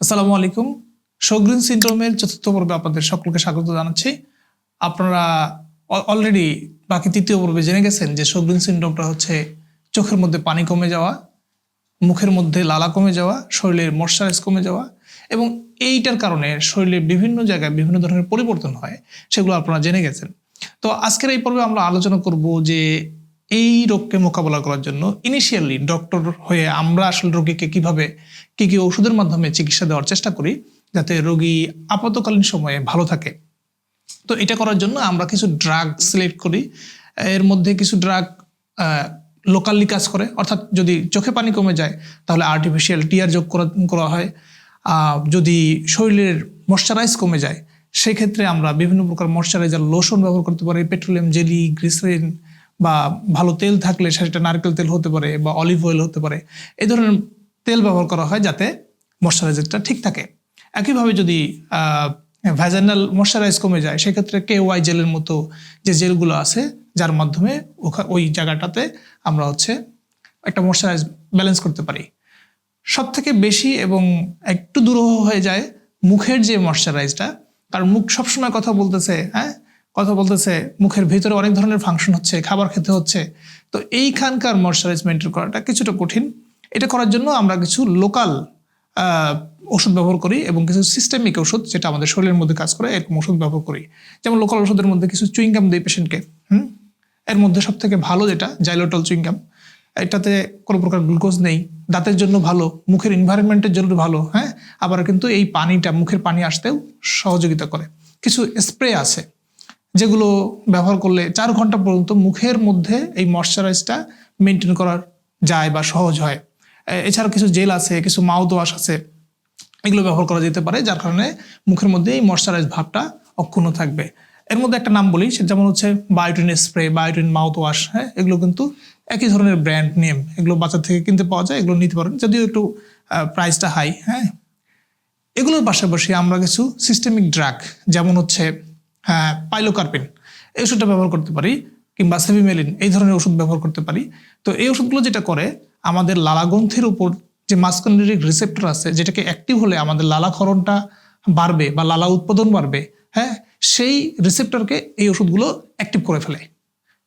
আসসালামু আলাইকুম। শোগ্রিন সিন্ড্রোমের চতুর্থ পর্বে আপনাদের সকলকে স্বাগত জানাচ্ছি। আপনারা অলরেডি বাকি তৃতীয় পর্বে জেনে গেছেন যে শোগ্রিন সিন্ড্রোমটা হচ্ছে চোখের মধ্যে পানি কমে যাওয়া, মুখের মধ্যে লালা কমে যাওয়া, শরীরের ময়শ্চারাইজ কমে যাওয়া এবং এইটার কারণে শরীরের বিভিন্ন জায়গায় বিভিন্ন ধরনের পরিবর্তন হয়, সেগুলো আপনারা জেনে গেছেন। তো আজকের এই পর্বে আমরা আলোচনা করব যে এই রোগকে মোকাবেলা করার জন্য ইনিশিয়ালি ডক্টর হয়ে আমরা আসলে রোগীকে কীভাবে, কি কি ওষুধের মাধ্যমে চিকিৎসা দেওয়ার চেষ্টা করি যাতে রোগী আপাতকালীন সময়ে ভালো থাকে। তো এটা করার জন্য আমরা কিছু ড্রাগ সিলেক্ট করি। এর মধ্যে কিছু ড্রাগ লোকালি কাজ করে। অর্থাৎ যদি চোখে পানি কমে যায়, তাহলে আর্টিফিশিয়াল টিয়ার যোগ করা হয়। যদি শরীরের ময়শ্চারাইজ কমে যায়, সেক্ষেত্রে আমরা বিভিন্ন প্রকার ময়শ্চারাইজার লোশন ব্যবহার করতে পারি। পেট্রোলিয়াম জেলি গ্লিসারিন বা ভালো তেল থাকলে সেটা নারকেল তেল হতে পারে বা অলিভ অয়েল হতে পারে এই ধরনের তেল ব্যবহার করা হয় যাতে ময়শ্চারাইজারটা ঠিক থাকে। একইভাবে যদি ভ্যাজানাল ময়শ্চারাইজ কমে যায়, সেক্ষেত্রে কে ওয়াই জেলের মতো যে জেলগুলো আছে, যার মাধ্যমে ওই জায়গাটাতে আমরা হচ্ছে একটা ময়শ্চারাইজ ব্যালেন্স করতে পারি। সব থেকে বেশি এবং একটু দুরূহ হয়ে যায় মুখের যে ময়শ্চারাইজটা কারণ মুখ সবসময় কথা বলতেছে হ্যাঁ? কথা বলতেছে, মুখের ভিতরে অনেক ধরনের ফাংশন হচ্ছে, খাবার খেতে হচ্ছে। তো এইখানকার ময়শ্চারাইজ মেনটেন করাটা কিছুটা কঠিন। এটা করার জন্য আমরা কিছু লোকাল ওষুধ ব্যবহার করি এবং কিছু সিস্টেমিক ওষুধ যেটা আমাদের শরীরের মধ্যে কাজ করে, এরকম ওষুধ ব্যবহার করি। যেমন লোকাল ওষুধের মধ্যে কিছু চুইংগাম দিই পেশেন্টকে হুম? এর মধ্যে সব থেকে ভালো যেটা জাইলোটল চুইংগাম এটাতে কোনো প্রকার গ্লুকোজ নেই, দাঁতের জন্য ভালো, মুখের এনভায়রনমেন্টের জন্য ভালো হ্যাঁ? আবার কিন্তু এই পানিটা, মুখের পানি আসতেও সহযোগিতা করে। কিছু স্প্রে আছে। যেগুলো ব্যবহার করলে চার ঘণ্টা পর্যন্ত মুখের মধ্যে এই ময়শ্চারাইজটা মেনটেন করার যায় বা সহজ হয়। এছাড়া কিছু জেল আছে, কিছু মাউথ ওয়াশ আছে, এগুলো ব্যবহার করা যেতে পারে, যার কারণে মুখের মধ্যে এই ময়শ্চারাইজ ভাবটা অক্ষুণ্ণ থাকবে। এর মধ্যে একটা নাম বলি, সেটা যেমন হচ্ছে biotin spray biotin mouth wash হ্যাঁ এগুলো কিন্তু একই ধরনের ব্র্যান্ড নেম। এগুলো বাজার থেকে কিনতে পাওয়া যায়, এগুলো নিতে পারেন, যদিও একটু প্রাইসটা হাই হ্যাঁ। এগুলোর পাশাপাশি আমরা কিছু সিস্টেমিক ড্রাগ যেমন হচ্ছে পাইলোকার্পিন। এই ওষুধটা ব্যবহার করতে পারি, কিংবা সেভিমেলিন, এই ধরনের ওষুধ ব্যবহার করতে পারি। তো এই ওষুধগুলো যেটা করে, আমাদের লালাগ্রন্থির উপর যে মাস্কন্ডারিক রিসেপ্টর আছে, যেটাকে অ্যাক্টিভ হলে আমাদের লালাক্ষরণটা বাড়বে বা লালা উৎপাদন বাড়বে হ্যাঁ সেই রিসেপ্টরকে এই ওষুধগুলো অ্যাক্টিভ করে ফেলে।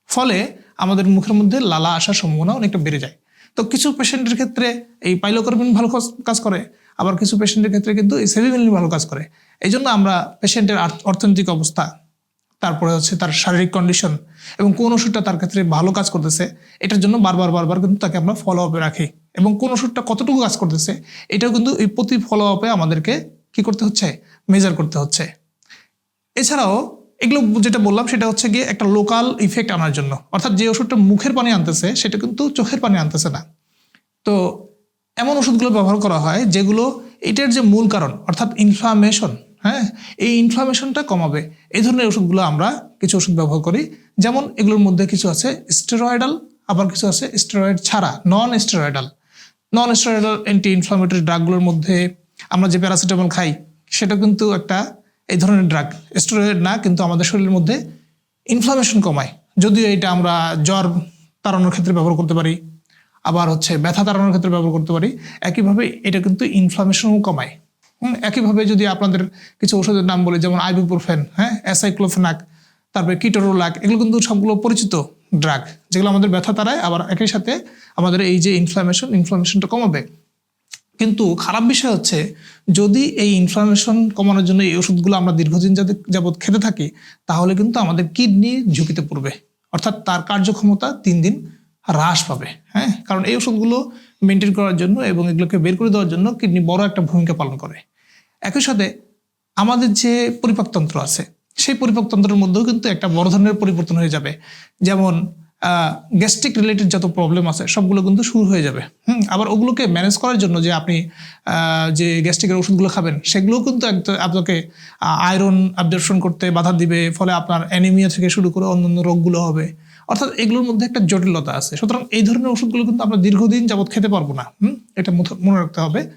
ফলে আমাদের মুখের মধ্যে লালা আসার সম্ভাবনা অনেকটা বেড়ে যায়। তো কিছু পেশেন্টের ক্ষেত্রে এই পাইলোকার্বিন ভালো কাজ করে আবার কিছু পেশেন্টের ক্ষেত্রে কিন্তু এই সেভিমেলিন ভালো কাজ করে। এই জন্য আমরা পেশেন্টের অর্থনৈতিক অবস্থা, তারপরে হচ্ছে তার শারীরিক কন্ডিশন এবং কোন ওষুধটা তার ক্ষেত্রে ভালো কাজ করতেছে, এটার জন্য বারবার বারবার কিন্তু তাকে আমরা ফলো আপে রাখি। এবং কোন ওষুধটা কতটুকু কাজ করতেছে, এটাও কিন্তু এই প্রতি ফলো আপে আমাদেরকে কি করতে হচ্ছে মেজার করতে হচ্ছে। এছাড়াও এগুলো যেটা বললাম, সেটা হচ্ছে গিয়ে একটা লোকাল ইফেক্ট আনার জন্য। অর্থাৎ যে ওষুধটা মুখের পানি আনতেছে, সেটা কিন্তু চোখের পানি আনতেছে না। তো এমন ওষুধগুলো ব্যবহার করা হয় যেগুলো এটার যে মূল কারণ, অর্থাৎ ইনফ্লামেশন হ্যাঁ? এই ইনফ্লামেশনটা কমাবে। এই ধরনের ওষুধগুলো আমরা কিছু ওষুধ ব্যবহার করি। যেমন এগুলোর মধ্যে কিছু আছে স্টেরয়েডাল আবার কিছু আছে স্টেরয়েড ছাড়া non steroidal non steroidal anti inflammatory ড্রাগগুলোর মধ্যে আমরা যে প্যারাসিটামল খাই, সেটা কিন্তু একটা এই ধরনের ড্রাগ স্টেরয়েড না, কিন্তু আমাদের শরীরের মধ্যে ইনফ্লামেশন কমায়। যদিও এটা আমরা জ্বর তাড়ানোর ক্ষেত্রে ব্যবহার করতে পারি আবার হচ্ছে ব্যথা তাড়ানোর ক্ষেত্রে ব্যবহার করতে পারি। একইভাবে এটা কিন্তু ইনফ্লামেশনও কমায়। হুম, একইভাবে যদি আপনাদের কিছু ওষুধের নাম বলি যেমন আইবুপ্রোফেন হ্যাঁ অ্যাসাইক্লোফেনাক তারপরে কিটোরোলাক এগুলো কিন্তু সবগুলো পরিচিত ড্রাগ যেগুলো আমাদের ব্যথা তারায় আবার একই সাথে আমাদের এই যে ইনফ্লামেশন ইনফ্লামেশনটা কমাবে। কিন্তু খারাপ বিষয় হচ্ছে যদি এই ইনফ্লামেশন কমানোর জন্য এই ওষুধগুলো আমরা দীর্ঘদিন যাতে যাবৎ খেতে থাকি তাহলে কিন্তু আমাদের কিডনি ঝুঁকিতে পড়বে। অর্থাৎ তার কার্যক্ষমতা তিন দিন হ্রাস পাবে হ্যাঁ? কারণ এই ওষুধগুলো মেনটেন করার জন্য এবং এগুলোকে বের করে দেওয়ার জন্য কিডনি বড় একটা ভূমিকা পালন করে। একই সাথে আমাদের যে পরিপাকতন্ত্র আছে, সেই পরিপাকতন্ত্রের মধ্যেও কিন্তু একটা বড় ধরনের পরিবর্তন হয়ে যাবে। যেমন গ্যাস্ট্রিক রিলেটেড যত প্রবলেম আছে, সবগুলো কিন্তু শুরু হয়ে যাবে। হুম, আবার ওগুলোকে ম্যানেজ করার জন্য যে আপনি যে গ্যাস্ট্রিকের ওষুধগুলো খাবেন, সেগুলোও কিন্তু আপনাকে আয়রন অ্যাবজর্পশন করতে বাধা দিবে, ফলে আপনার অ্যানিমিয়া থেকে শুরু করে অন্যান্য রোগগুলো হবে। অর্থাৎ এগুলোর মধ্যে একটা জটিলতা আছে। সুতরাং এই ধরনের ওষুধগুলো কিন্তু আমরা দীর্ঘদিন যাবৎ খেতে পারব না, হুম? এটা মনে রাখতে হবে।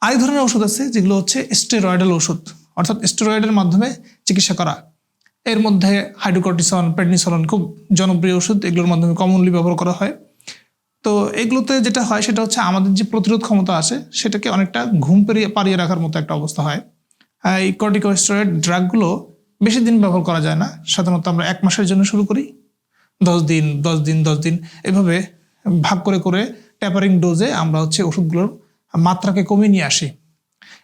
আরেক ধরনের ওষুধ আছে, যেগুলো হচ্ছে স্টেরয়েডাল ওষুধ। অর্থাৎ স্টেরয়েডের মাধ্যমে চিকিৎসা করা। এর মধ্যে হাইড্রোকর্টিসন প্রেডনিসলন খুব জনপ্রিয় ওষুধ, এগুলোর মাধ্যমে কমনলি ব্যবহার করা হয়। তো এগুলোতে যেটা হয়, সেটা হচ্ছে আমাদের যে প্রতিরোধ ক্ষমতা আছে, সেটাকে অনেকটা ঘুম পেরিয়ে পারিয়ে রাখার মতো একটা অবস্থা হয়। এই কর্টিকোস্টেরয়েড ড্রাগগুলো বেশি দিন ব্যবহার করা যায় না। সাধারণত আমরা এক মাসের জন্য শুরু করি। দশ দিন দশ দিন দশ দিন, এভাবে ভাগ করে করে ট্যাপারিং ডোজে আমরা হচ্ছে ওষুধগুলোর মাত্রাকে কমিয়ে নিয়ে আসি।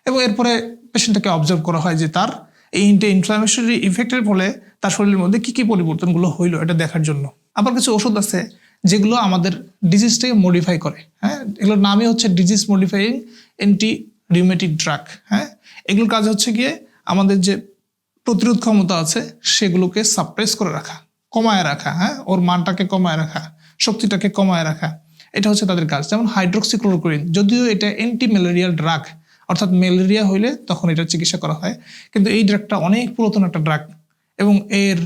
এবং এরপরে পেশেন্টটাকে অবজার্ভ করা হয় যে তার এই ইনফ্লামেশনারি ইফেক্টের ফলে তার শরীরের মধ্যে কী কী পরিবর্তনগুলো হইল এটা দেখার জন্য। আবার কিছু ওষুধ আছে যেগুলো আমাদের ডিজিজটাকে মডিফাই করে হ্যাঁ? এগুলোর নামই হচ্ছে disease modifying anti rheumatic drug হ্যাঁ? এগুলোর কাজ হচ্ছে গিয়ে আমাদের যে প্রতিরোধ ক্ষমতা আছে সেগুলোকে সাপ্রেস করে রাখা। কমায় রাখা হ্যাঁ? ওর মানটাকে কমায় রাখা, শক্তিটাকে কমায় রাখা, এটা হচ্ছে তাদের কাজ। যেমন হাইড্রোক্সিক্লোরোকুইন যদিও এটা অ্যান্টি ম্যালেরিয়াল ড্রাগ অর্থাৎ ম্যালেরিয়া হইলে তখন এটা চিকিৎসা করা হয়, কিন্তু এই ড্রাগটা অনেক পুরাতন একটা ড্রাগ এবং এর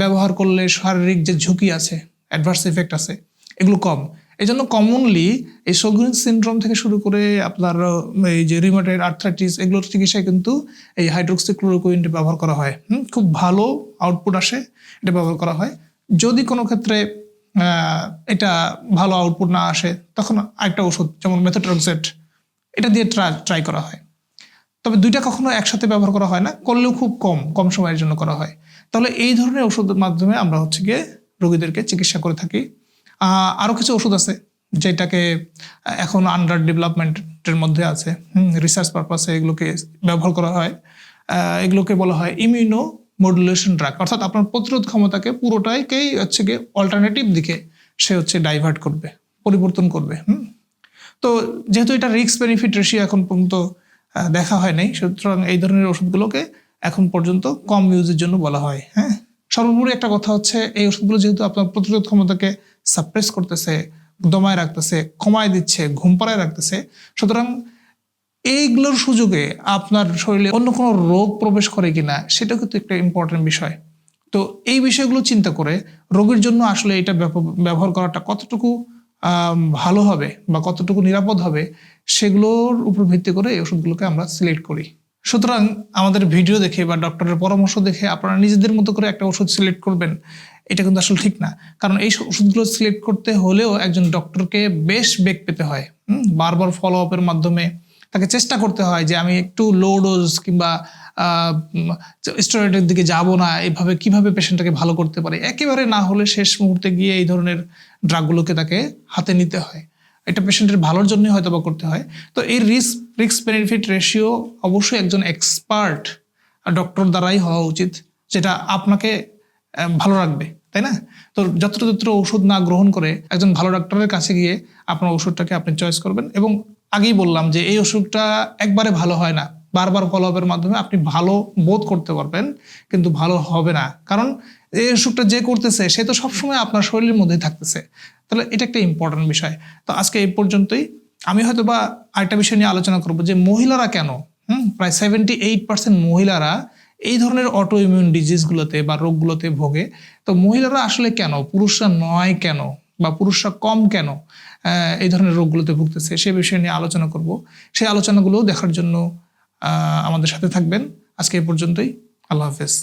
ব্যবহার করলে শারীরিক যে ঝুঁকি আছে অ্যাডভার্স ইফেক্ট আছে, এগুলো কম। এই জন্য কমনলি এই সোগ্রিন সিনড্রোম থেকে শুরু করে আপনার এই যে রিমাটেড আর্থ্রাইটিস এগুলোর চিকিৎসায় কিন্তু এই হাইড্রোক্সিক্লোরোকুইনটি ব্যবহার করা হয়। খুব ভালো আউটপুট আসে এটা ব্যবহার করা হয়। যদি কোনো ক্ষেত্রে এটা ভালো আউটপুট না আসে, তখন আরেকটা ওষুধ, যেমন মেথোট্রক্সেট এটা দিয়ে ট্রাই ট্রাই করা হয়। তবে দুইটা কখনো একসাথে ব্যবহার করা হয় না, করলেও খুব কম কম সময়ের জন্য করা হয়। তাহলে এই ধরনের ওষুধের মাধ্যমে আমরা হচ্ছে গিয়ে রোগীদেরকে চিকিৎসা করে থাকি। আহ, আরও কিছু ওষুধ আছে যেটাকে এখন আন্ডার ডেভেলপমেন্টের মধ্যে আছে। রিসার্চ পারপাসে এগুলোকে ব্যবহার করা হয়। এগুলোকে বলা হয় ইমিউনো মডুলেশন ড্রাগ অর্থাৎ আপনার প্রতিরোধ ক্ষমতাকে পুরোটাইকেই হচ্ছে গিয়ে অল্টারনেটিভ দিকে সে হচ্ছে ডাইভার্ট করবে পরিবর্তন করবে। হুম তো যেহেতু এটা রিস্ক বেনিফিট রেশিও এখন পর্যন্ত দেখা হয় নাই সুতরাং এই ধরনের ওষুধগুলোকে এখন পর্যন্ত কম ইউজের জন্য বলা হয়। হ্যাঁ সর্বোপরি একটা কথা হচ্ছে এই ওষুধগুলো যেহেতু আপনার প্রতিরোধ ক্ষমতাকে সাপ্রেস করতেছে, দমায় রাখতেছে, কমায় দিচ্ছে, ঘুম পাড়ায় রাখতেছে। সুতরাং এইগুলোর সুযোগে আপনার শরীরে অন্য কোনো রোগ প্রবেশ করে কিনা সেটা কিন্তু একটা ইম্পর্টেন্ট বিষয়। তো এই বিষয়গুলো চিন্তা করে রোগীর জন্য আসলে এটা ব্যবহার করাটা কতটুকু ভালো হবে বা কতটুকু নিরাপদ হবে, সেগুলোর উপর ভিত্তি করে এই ওষুধগুলোকে আমরা সিলেক্ট করি। সুতরাং আমাদের ভিডিও দেখে বা ডক্টরের পরামর্শ দেখে আপনারা নিজেদের মতো করে একটা ওষুধ সিলেক্ট করবেন। এটা কিন্তু আসলে ঠিক না। কারণ এই ওষুধগুলো সিলেক্ট করতে হলেও একজন ডক্টরকে বেশ বেগ পেতে হয়। বারবার ফলো আপের মাধ্যমে তাকে চেষ্টা করতে হয় যে, আমি একটু লো ডোজ কিংবা স্টেরয়েডের দিকে যাব না। এইভাবে কীভাবে পেশেন্টটাকে ভালো করতে পারে? একেবারে না হলে শেষ মুহূর্তে গিয়ে এই ধরনের ড্রাগগুলোকে তাকে হাতে নিতে হয়। এটা পেশেন্টের ভালোর জন্যই হয়তো বা করতে হয়। তো এই রিস্ক রিস্ক বেনিফিট রেশিও অবশ্যই একজন এক্সপার্ট ডক্টর দ্বারাই হওয়া উচিত, যেটা আপনাকে ভালো রাখবে, তাই না? তো যত্রতত্র ওষুধ না গ্রহণ করে একজন ভালো ডাক্তারের কাছে গিয়ে আপনার ওষুধটাকে আপনি চয়েস করবেন এবং আগেই বললাম যে এই ওষুধটা একবারে ভালো হয় না। বারবার ফলো আপের মাধ্যমে আপনি ভালো বোধ করতে পারবেন, কিন্তু ভালো হবে না। কারণ এই ওষুধটা যে করতেছে, সে তো সবসময় আপনার শরীরের মধ্যেই থাকতেছে। তাহলে এটা একটা ইম্পর্টেন্ট বিষয়। তো আজকে এই পর্যন্তই। আমি হয়তো বা আরেকটা বিষয় নিয়ে আলোচনা করব যে মহিলারা কেন? হুম, প্রায় সেভেন্টি এইট পার্সেন্ট মহিলারা এই ধরনের অটো ইমিউন ডিজিজগুলোতে বা রোগগুলোতে ভোগে, তো মহিলারা আসলে কেন? পুরুষরা নয় কেন? বা পুরুষরা কম কেন এই ধরনের রোগগুলোতে ভুগতেছে? সে বিষয় নিয়ে আলোচনা করব। সেই আলোচনাগুলো দেখার জন্য আমাদের সাথে থাকবেন। আজকে এ পর্যন্তই। আল্লাহ হাফেজ।